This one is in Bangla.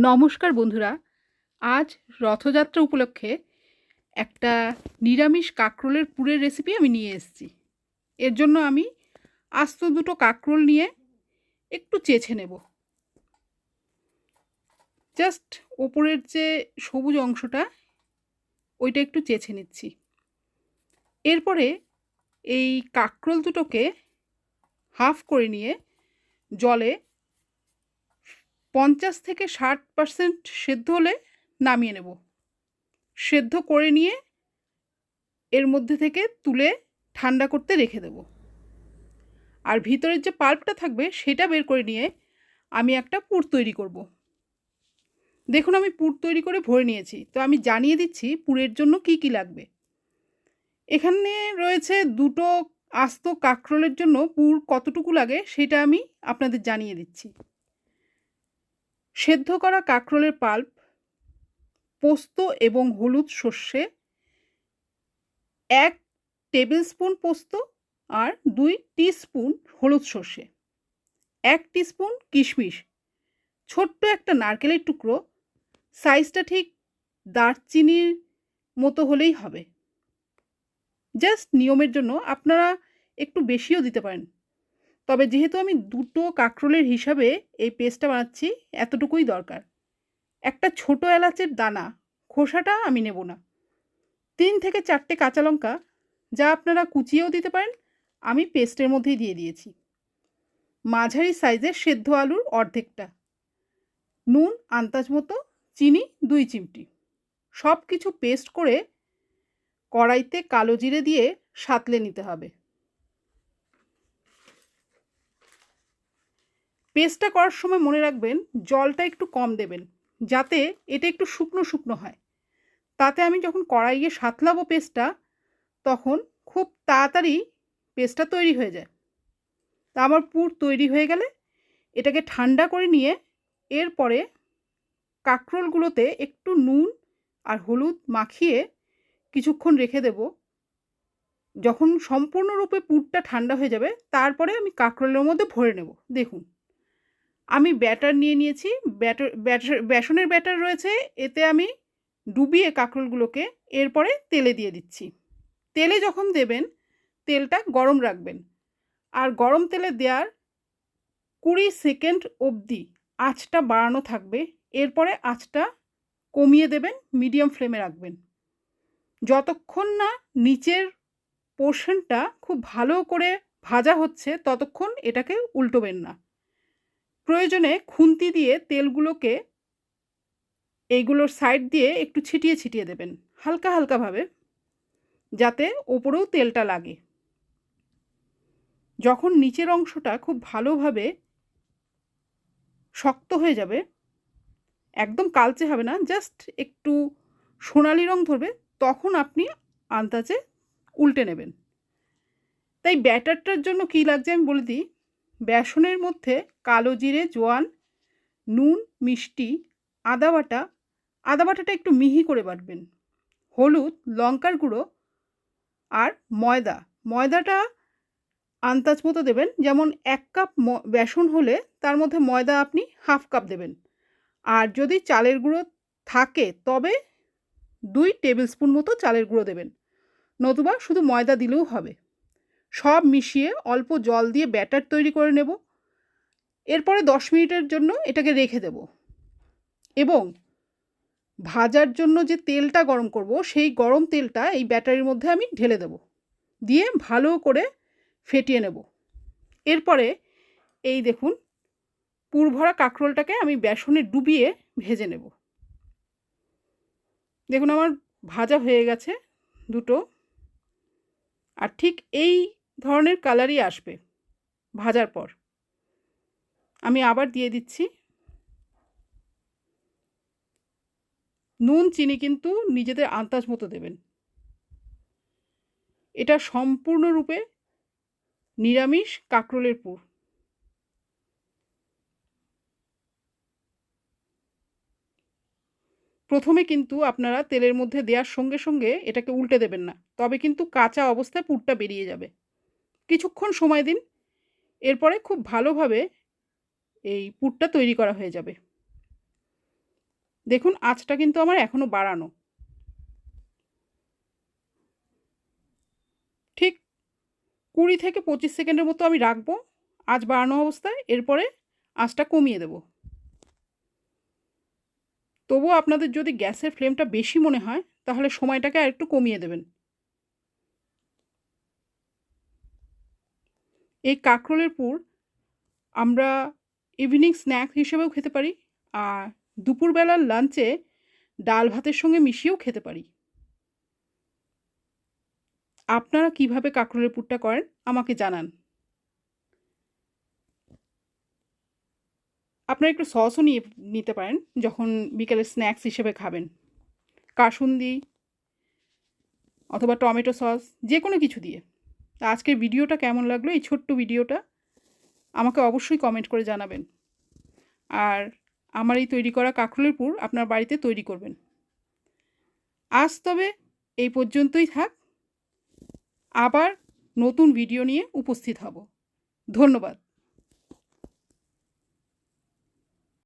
নমস্কার বন্ধুরা। আজ রথযাত্রা উপলক্ষে একটা নিরামিষ কাঁকরোলের পুরের রেসিপি আমি নিয়ে এসেছি। এর জন্য আমি আস্ত দুটো কাঁকরোল নিয়ে একটু চেছে নেব। জাস্ট ওপরের যে সবুজ অংশটা, ওইটা একটু চেছে নিচ্ছি। এরপরে এই কাঁকরোল দুটোকে হাফ করে নিয়ে জলে পঞ্চাশ থেকে ষাট পার্সেন্ট সেদ্ধ হলে নামিয়ে নেব। সেদ্ধ করে নিয়ে এর মধ্যে থেকে তুলে ঠান্ডা করতে রেখে দেব। আর ভিতরের যে পাল্পটা থাকবে সেটা বের করে নিয়ে আমি একটা পুর তৈরি করব। দেখুন আমি পুর তৈরি করে ভরে নিয়েছি। তো আমি জানিয়ে দিচ্ছি পুরের জন্য কি কি লাগবে। এখানে রয়েছে দুটো আস্ত কাঁকরোলের জন্য পুর কতটুকু লাগে সেটা আমি আপনাদের জানিয়ে দিচ্ছি। সেদ্ধ করা কাঁকরোলের পাল্প, পোস্ত এবং হলুদ সর্ষে, এক টেবিল স্পুন পোস্ত আর দুই স্পুন হলুদ সর্ষে, এক স্পুন কিশমিশ, ছোট্ট একটা নারকেলের টুকরো, সাইজটা ঠিক দারচিনির মতো হলেই হবে। জাস্ট নিয়মের জন্য আপনারা একটু বেশিও দিতে পারেন। তবে যেহেতু আমি দুটো কাঁকরোলের হিসাবে এই পেস্টটা বানাচ্ছি, এতটুকুই দরকার। একটা ছোট এলাচের দানা, খোসাটা আমি নেব না। তিন থেকে চারটে কাঁচা লঙ্কা, যা আপনারা কুচিয়েও দিতে পারেন, আমি পেস্টের মধ্যেই দিয়ে দিয়েছি। মাঝারি সাইজের সেদ্ধ আলুর অর্ধেকটা। নুন, আন্দাজ মতো, চিনি, দুই চিমটি। সব কিছু পেস্ট করে কড়াইতে কালো জিরে দিয়ে সাতলে নিতে হবে। পেস্টটা করার সময় মনে রাখবেন জলটা একটু কম দেবেন, যাতে এটা একটু শুকনো শুকনো হয়। তাতে আমি যখন কড়াইয়ে সাতলাবো পেস্টটা, তখন খুব তাড়াতাড়ি পেস্টটা তৈরি হয়ে যায়। তা আমার পুর তৈরি হয়ে গেলে এটাকে ঠান্ডা করে নিয়ে এরপরে কাঁকরোলগুলোতে একটু নুন আর হলুদ মাখিয়ে কিছুক্ষণ রেখে দেব। যখন সম্পূর্ণরূপে পুরটা ঠান্ডা হয়ে যাবে, তারপরে আমি কাঁকরোলের মধ্যে ভরে নেব। দেখুন। আমি ব্যাটার নিয়ে নিয়েছি, ব্যাটার ব্যাটার, বেসনের ব্যাটার রয়েছে, এতে আমি ডুবিয়ে কাঁকরোলগুলোকে এরপরে তেলে দিয়ে দিচ্ছি। তেলে যখন দেবেন, তেলটা গরম রাখবেন। আর গরম তেলে দেওয়ার কুড়ি সেকেন্ড অবধি আঁচটা বাড়ানো থাকবে, এরপরে আঁচটা কমিয়ে দেবেন, মিডিয়াম ফ্লেমে রাখবেন। যতক্ষণ না নিচের পোর্শনটা খুব ভালো করে ভাজা হচ্ছে, ততক্ষণ এটাকে উল্টোবেন না। প্রয়োজনে খুন্তি দিয়ে তেলগুলোকে এইগুলোর সাইড দিয়ে একটু ছিটিয়ে ছিটিয়ে দেবেন, হালকা হালকাভাবে যাতে ওপরেও তেলটা লাগে। যখন নিচের অংশটা খুব ভালোভাবে শক্ত হয়ে যাবে, একদম কালচে হবে না জাস্ট একটু সোনালি রং ধরবে, তখন আপনি আন্দাজে উল্টে নেবেন। তাই ব্যাটারটার জন্য কী লাগছে আমি বলে দিই বেসনের মধ্যে কালো জিরে, জোয়ান, নুন, মিষ্টি, আদা বাটা। আদা বাটাটা একটু মিহি করে বাটবেন। হলুদ, লঙ্কার গুঁড়ো আর ময়দা। ময়দাটা আন্দাজ মতো দেবেন। যেমন এক কাপ বেসন হলে তার মধ্যে ময়দা আপনি হাফ কাপ দেবেন। আর যদি চালের গুঁড়ো থাকে, তবে দুই টেবিল স্পুন মতো চালের গুঁড়ো দেবেন। নতুবা শুধু ময়দা দিলেও হবে। সব মিশিয়ে অল্প জল দিয়ে ব্যাটার তৈরি করে নেব। এরপরে দশ মিনিটের জন্য এটাকে রেখে দেব। এবং ভাজার জন্য যে তেলটা গরম করব, সেই গরম তেলটা এই ব্যাটারির মধ্যে আমি ঢেলে দেব। দিয়ে ভালো করে ফেটিয়ে নেব। এরপরে এই দেখুন, পুরভরা কাঁকরোলটাকে আমি বেসনে ডুবিয়ে ভেজে নেব। দেখুন আমার ভাজা হয়ে গেছে দুটো। আর ঠিক এই ধরনের কালারই আসবে। ভাজার পর। আমি আবার দিয়ে দিচ্ছি। নুন, চিনি কিন্তু নিজেদের আন্দাজ মতো দেবেন। এটা সম্পূর্ণরূপে নিরামিষ কাঁকরোলের পুর। প্রথমে কিন্তু আপনারা তেলের মধ্যে দেওয়ার সঙ্গে সঙ্গে এটাকে উল্টে দেবেন না। তবে কিন্তু কাঁচা অবস্থায় পুরটা বেরিয়ে যাবে। কিছুক্ষণ সময় দিন। এরপরে খুব ভালোভাবে এই পুরটা তৈরি করা হয়ে যাবে। দেখুন, আঁচটা কিন্তু আমার এখনও বাড়ানো। ঠিক কুড়ি থেকে পঁচিশ সেকেন্ডের মতো আমি রাখব আঁচ বাড়ানো অবস্থায়। এরপরে আঁচটা কমিয়ে দেব। তবুও আপনাদের যদি গ্যাসের ফ্লেমটা বেশি মনে হয়, তাহলে সময়টাকে আর একটু কমিয়ে দেবেন। এই কাঁকরোলের পুর আমরা ইভিনিং স্ন্যাক্স হিসেবেও খেতে পারি, আর দুপুরবেলার লাঞ্চে ডাল ভাতের সঙ্গে মিশিয়েও খেতে পারি। আপনারা কীভাবে কাঁকরোলের পুরটা করেন আমাকে জানান। আপনারা একটু সসও নিয়ে, নিতে পারেন যখন বিকেলে স্ন্যাক্স হিসেবে খাবেন। কাসুন্দি অথবা টমেটো সস যে কোনো কিছু দিয়ে। তা আজকের ভিডিওটা কেমন লাগল? এই ছোট্ট ভিডিওটা আমাকে অবশ্যই কমেন্ট করে জানাবেন। আর আমার এই তৈরি করা কাঁকরোলের পুর আপনার বাড়িতে তৈরি করবেন। আজ তবে এই পর্যন্তই থাক। আবার নতুন ভিডিও নিয়ে উপস্থিত হব। ধন্যবাদ।